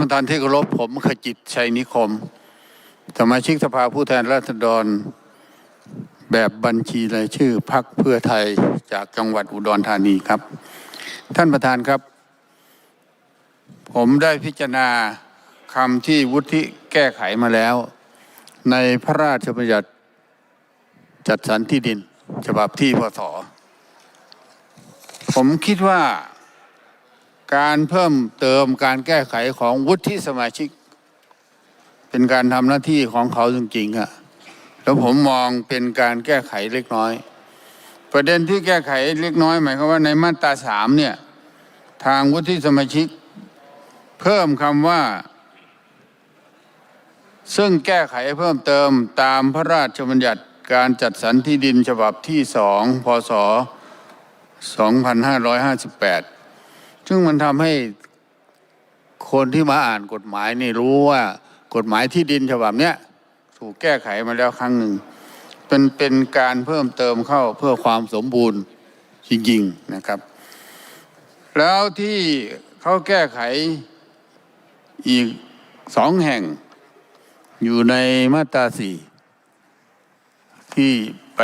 ท่านประธานที่เคารพผมขจิตชัยนิคม สมาชิกสภาผู้แทนราษฎร แบบบัญชีรายชื่อพักเพื่อไทยจากจังหวัดอุดรธานีครับ ท่านประธานครับ ผมได้พิจารณาคำที่วุฒิแก้ไขมาแล้ว ในพระราชบัญญัติจัดสรรที่ดิน ฉบับที่พศผมคิดว่า การเพิ่มเติมการแก้ไขของวุฒิสมาชิก เป็นการทำหน้าที่ของเขาจริงๆอะแล้วผมมองเป็นการแก้ไขเล็กน้อย ประเด็นที่แก้ไขเล็กน้อยหมายความว่าในมาตราสามเนี่ยทางวุฒิสมาชิก เพิ่มคำว่า ซึ่งแก้ไขเพิ่มเติมตามพระราชบัญญัติการจัดสรรที่ดินฉบับที่สองพศ2558 ซึ่งมันทำให้คนที่มาอ่านกฎหมายนี่รู้ว่ากฎหมายที่ดินฉบับเนี้ยถูกแก้ไขมาแล้วครั้งหนึ่งเป็นเป็นการเพิ่มเติมเข้าเพื่อความสมบูรณ์จริงๆนะครับ แล้วที่เขาแก้ไขอีกสองแห่งอยู่ในมาตราสี่ที่ไป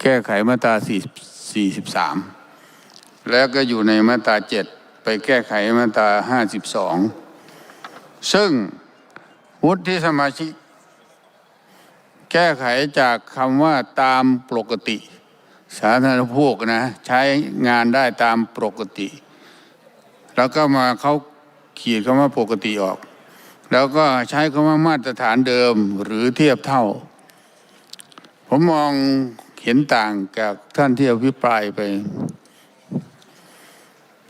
แก้ไขมาตราสี่สี่สิบสาม แล้วก็อยู่ในมาตราเจ็ดไปแก้ไขมาตราห้าสิบสองซึ่งวุฒิสมาชิก แก้ไขจากคำว่าตามปกติ สาธารณูปนะ ใช้งานได้ตามปกติ แล้วก็มาเขาขีดคำว่าปกติออก แล้วก็ใช้คำว่ามาตรฐานเดิมหรือเทียบเท่า ผมมองเห็นต่างจากท่านที่อภิปรายไป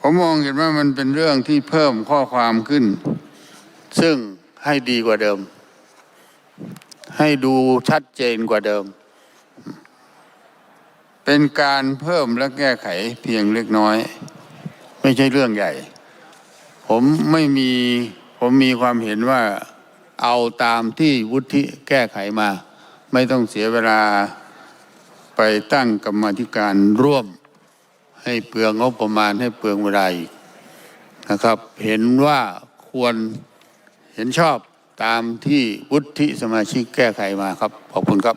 ผมมองเห็นว่ามันเป็นเรื่องที่เพิ่มข้อความขึ้น ซึ่งให้ดีกว่าเดิม ให้ดูชัดเจนกว่าเดิม เป็นการเพิ่มและแก้ไขเพียงเล็กน้อย ไม่ใช่เรื่องใหญ่ ผมไม่มี ผมมีความเห็นว่าเอาตามที่วุฒิแก้ไขมา ไม่ต้องเสียเวลาไปตั้งกรรมธิการร่วม ให้เปลืองงบประมาณให้เปลืองเวลาอีกนะครับ เห็นว่าควรเห็นชอบตามที่วุฒิสมาชิกแก้ไขมาครับ ขอบคุณครับ